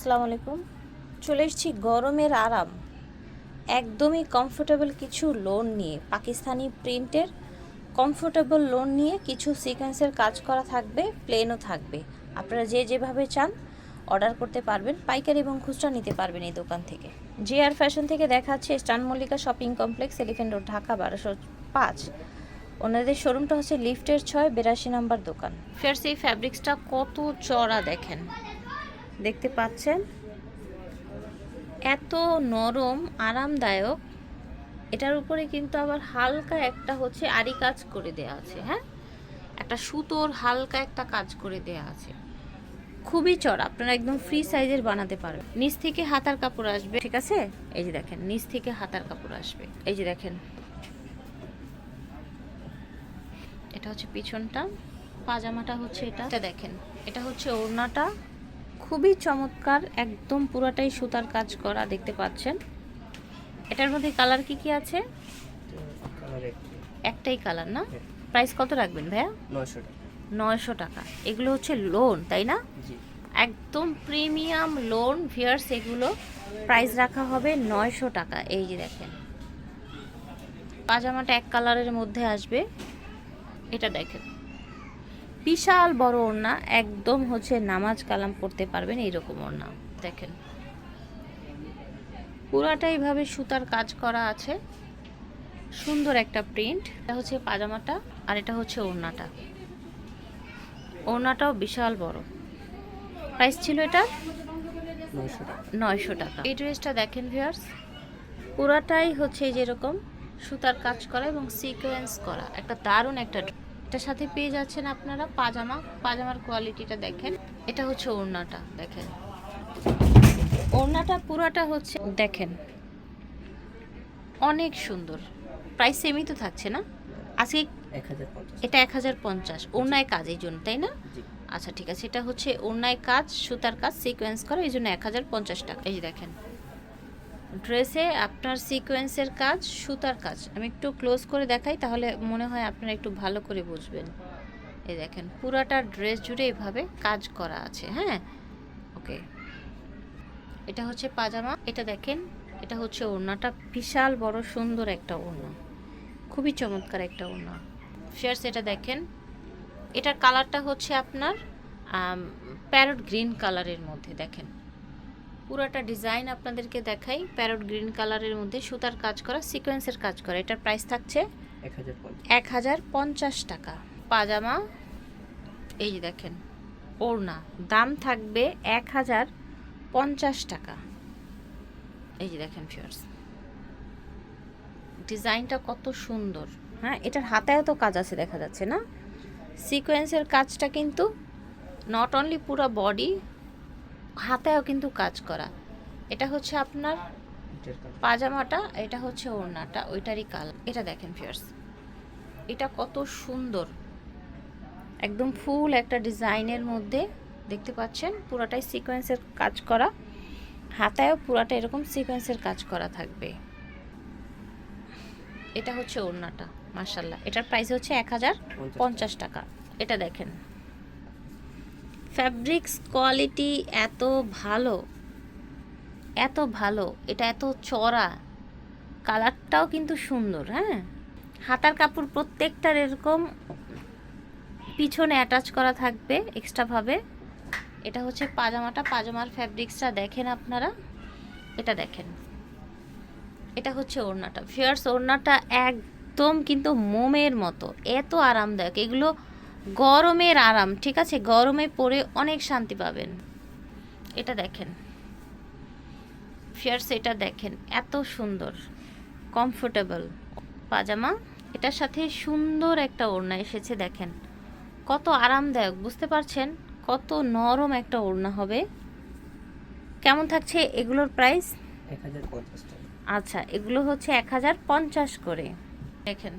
আসসালামু আলাইকুম। চলে এসেছি গরমের আরাম। একদমই কমফোর্টেবল কিছু লোন নিয়ে, পাকিস্তানি প্রিন্টের কমফোর্টেবল লোন নিয়ে কিছু সিকোয়েন্সের কাজ করা থাকবে প্লেনও থাকবে। আপনারা যে যেভাবে চান অর্ডার করতে পারবেন, পাইকারি এবং খুচরা নিতে পারবেন এই দোকান থেকে। জি আর ফ্যাশন থেকে দেখাচ্ছে Stan Mallika shopping complex Elephant Road Dhaka, বারোশো পাঁচ। ওনাদের শোরুমটা হচ্ছে লিফটের ছয়, বিরাশি নাম্বার দোকান। ফের সেই ফ্যাব্রিক্সটা কত চড়া দেখেন। দেখতে পাচ্ছেন? এত নরম, আরামদায়ক। এটার উপরে কিন্তু আবার হালকা একটা হচ্ছে আরি কাজ করে দেয়া আছে হ্যাঁ? একটা সুতোর হালকা একটা কাজ করে দেয়া আছে। খুবই চড়া, আপনারা একদম ফ্রি সাইজের বানাতে পারবেন। নিচ থেকে হাতার কাপড় আসবে, ঠিক আছে? এই যে দেখেন, নিচ থেকে হাতার কাপড় আসবে। এই যে দেখেন। এটা হচ্ছে পিছনটা, পাজামাটা হচ্ছে এটা দেখেন, এটা হচ্ছে ওড়নাটা খুবই চমৎকার একদম পুরাটাই সুতার কাজ করা দেখতে পাচ্ছেন। এটার মধ্যে কালার কি কি আছে? একটাই। কালার না? হ্যাঁ। প্রাইস কত রাখবেন ভাইয়া? নয়শো টাকা। নয়শো টাকা। এগুলো হচ্ছে লোন তাই না? একদম প্রিমিয়াম লোন ভিয়ার্স এগুলো প্রাইস রাখা হবে নয়শো টাকা। এই যে দেখেন। পাজামাটা এক কালারের মধ্যে আসবে। এটা দেখেন। বিশাল বড় ওড়না একদম হচ্ছে নামাজ কালাম পড়তে পারবেন এইরকম ওড়না দেখেন। পুরাটাই ভাবে সুতার কাজ করা আছে। সুন্দর একটা প্রিন্ট এটা হচ্ছে পাজামাটা আর এটা হচ্ছে ওড়নাটা। ওড়নাটাও বিশাল বড়। প্রাইস ছিল এটা নয়শো টাকা। এই ড্রেসটা দেখেন ভিউয়ার্স পুরাটাই হচ্ছে যেরকম সুতার কাজ করা এবং সিকোয়েন্স করা একটা দারুণ একটা। এটার সাথে পেয়ে যাচ্ছেন আপনারা পাজামা। পাজামার কোয়ালিটিটা দেখেন। এটা হচ্ছে ওড়নাটা দেখেন। ওড়নাটা পুরাটা হচ্ছে দেখেন। অনেক সুন্দর। প্রাইস সেমই তো থাকছে না? আজকে এটা এক হাজার পঞ্চাশ। ওড়নায় কাজ এই জন্য তাই না? আচ্ছা ঠিক আছে। এটা হচ্ছে ওড়নায় কাজ সুতার কাজ সিকোয়েন্স করা এই জন্য এক হাজার পঞ্চাশ টাকা। এই দেখেন। ড্রেসে আপনার সিকোয়েন্সের কাজ, সুতার কাজ। আমি একটু ক্লোজ করে দেখাই, তাহলে মনে হয় আপনারা একটু ভালো করে বুঝবেন। এই দেখেন, পুরাটা ড্রেস জুড়ে এভাবে কাজ করা আছে হ্যাঁ? ওকে এটা হচ্ছে পাজামা। এটা দেখেন, এটা হচ্ছে ওড়নাটা। বিশাল বড় সুন্দর একটা ওড়না। খুবই চমৎকার একটা ওড়না। ফেয়ার্স এটা দেখেন, এটার কালারটা হচ্ছে আপনার প্যারট গ্রিন কালারের মধ্যে, দেখেন। পুরোটা ডিজাইন আপনাদেরকে দেখাই। প্যারট গ্রিন কালারের মধ্যে সুতার কাজ করা সিকোয়েন্সের কাজ করা। এটার প্রাইস থাকছে এক হাজার পঞ্চাশ। টাকা। পাজামা এই যে দেখেন ওড়না। দাম থাকবে এক হাজার পঞ্চাশ টাকা। এই যে দেখেন ফিয়ার্স ডিজাইনটা কত সুন্দর। হ্যাঁ এটার হাতায়ও তো কাজ আছে দেখা যাচ্ছে না? সিকোয়েন্সের কাজটা কিন্তু নট অনলি পুরো বডি হাতায়ও কিন্তু কাজ করা। এটা হচ্ছে আপনার পাজামাটা, এটা হচ্ছে ওড়নাটা, ওইটারই কালার। এটা দেখেন ফিয়ার্স এটা কত সুন্দর। একদম ফুল একটা ডিজাইনের মধ্যে, দেখতে পাচ্ছেন? পুরোটাই সিকোয়েন্সের কাজ করা। হাতায়ও পুরাটা এরকম সিকোয়েন্সের কাজ করা থাকবে। এটা হচ্ছে ওড়নাটা মার্শাল্লাহ এটার প্রাইস হচ্ছে এক হাজার পঞ্চাশ টাকা। এটা দেখেন। ফ্যাব্রিক্স কোয়ালিটি এত ভালো এত ভালো, এটা এত চড়া, কালারটাও কিন্তু সুন্দর হ্যাঁ? হাতার কাপড় প্রত্যেকটার এরকম, পিছনে অ্যাটাচ করা থাকবে এক্সট্রাভাবে এটা হচ্ছে পাজামাটা, পাজামার ফ্যাব্রিক্সটা দেখেন আপনারা, এটা দেখেন। এটা হচ্ছে ওড়নাটা। ফিয়ার্স ওড়নাটা একদম কিন্তু মোমের মতো, এত আরামদায়ক। এগুলো গরমের আরাম ঠিক আছে? গরমে পরে অনেক শান্তি পাবেন। এটা দেখেন। ফিয়ার্স এটা দেখেন। এত সুন্দর। কমফোর্টেবল। পাজামা এটার সাথে সুন্দর একটা ওড়না এসেছে দেখেন। কত আরামদায়ক বুঝতে পারছেন? কত নরম একটা ওড়না হবে। কেমন থাকছে এগুলোর প্রাইস? আচ্ছা এগুলো হচ্ছে এক হাজার পঞ্চাশ করে। দেখেন।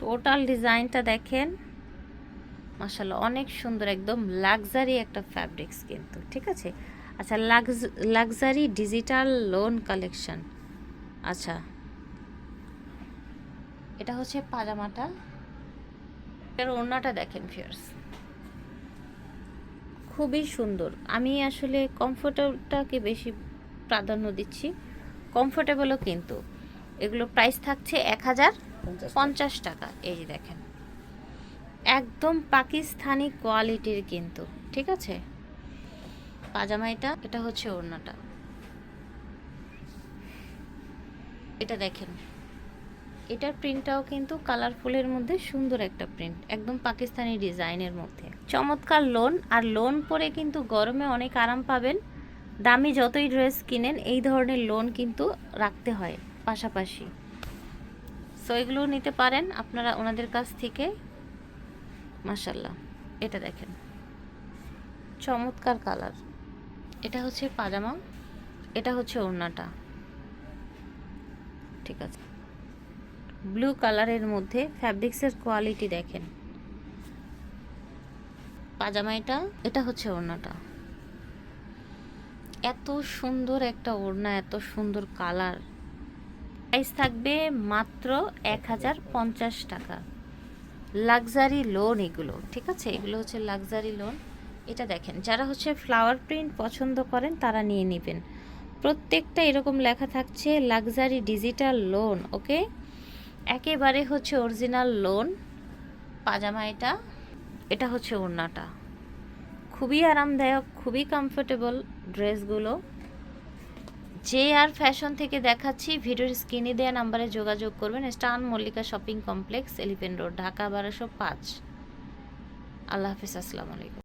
টোটাল ডিজাইনটা দেখেন মাসাল্লাহ অনেক সুন্দর, একদম লাক্সারি একটা ফ্যাব্রিক্স কিন্তু, ঠিক আছে? আচ্ছা লাক্সারি ডিজিটাল লোন কালেকশন আচ্ছা। এটা হচ্ছে পাজামাটা। এর ওড়নাটা দেখেন ফিয়ার্স খুবই সুন্দর। আমি আসলে কমফোর্টেবলটাকে বেশি প্রাধান্য দিচ্ছি। কমফোর্টেবলও কিন্তু। এগুলো প্রাইস থাকছে এক হাজার। পঞ্চাশ টাকা। এই যে দেখেন। একদম পাকিস্তানি কোয়ালিটির কিন্তু, ঠিক আছে? পাজামা এটা এটা হচ্ছে ওড়নাটা। এটা দেখেন, এটার প্রিন্টটাও কিন্তু কালারফুলের মধ্যে সুন্দর একটা প্রিন্ট একদম পাকিস্তানি ডিজাইনের মধ্যে। চমৎকার লোন আর লোন পরে কিন্তু গরমে অনেক আরাম পাবেন। দামি যতই ড্রেস কিনেন, এই ধরনের লোন কিন্তু রাখতে হয়, পাশাপাশি। সো এগুলো নিতে পারেন। আপনারা ওনাদের কাছ থেকে মাসাল্লাহ এটা দেখেন। চমৎকার কালার। এটা হচ্ছে পাজামা, এটা হচ্ছে ওড়নাটা। ঠিক আছে। ব্লু কালারের মধ্যে ফ্যাব্রিক্সের কোয়ালিটি দেখেন। পাজামা এটা এটা হচ্ছে ওড়নাটা। এত সুন্দর একটা ওড়না, এত সুন্দর কালার। প্রাইস থাকবে মাত্র এক হাজার পঞ্চাশ টাকা। লাক্সারি লোন এগুলো, ঠিক আছে? এগুলো হচ্ছে লাক্সারি লোন এটা দেখেন, যারা হচ্ছে ফ্লাওয়ার প্রিন্ট পছন্দ করেন, তারা নিয়ে নেবেন। প্রত্যেকটা এরকম লেখা থাকছে লাক্সারি ডিজিটাল লোন ওকে? একেবারে হচ্ছে অরিজিনাল লোন পাজামা এটা এটা হচ্ছে ওড়নাটা। খুবই আরামদায়ক, খুবই কমফোর্টেবল ড্রেসগুলো যে আর ফ্যাশন থেকে দেখাচ্ছি, ভিডিওর স্ক্রিনে দেওয়া নাম্বারে যোগাযোগ করবেন। Stan Mallika shopping complex, Elephant Road, Dhaka বারোশো পাঁচ। আল্লাহ হাফিজ, আসসালামু আলাইকুম।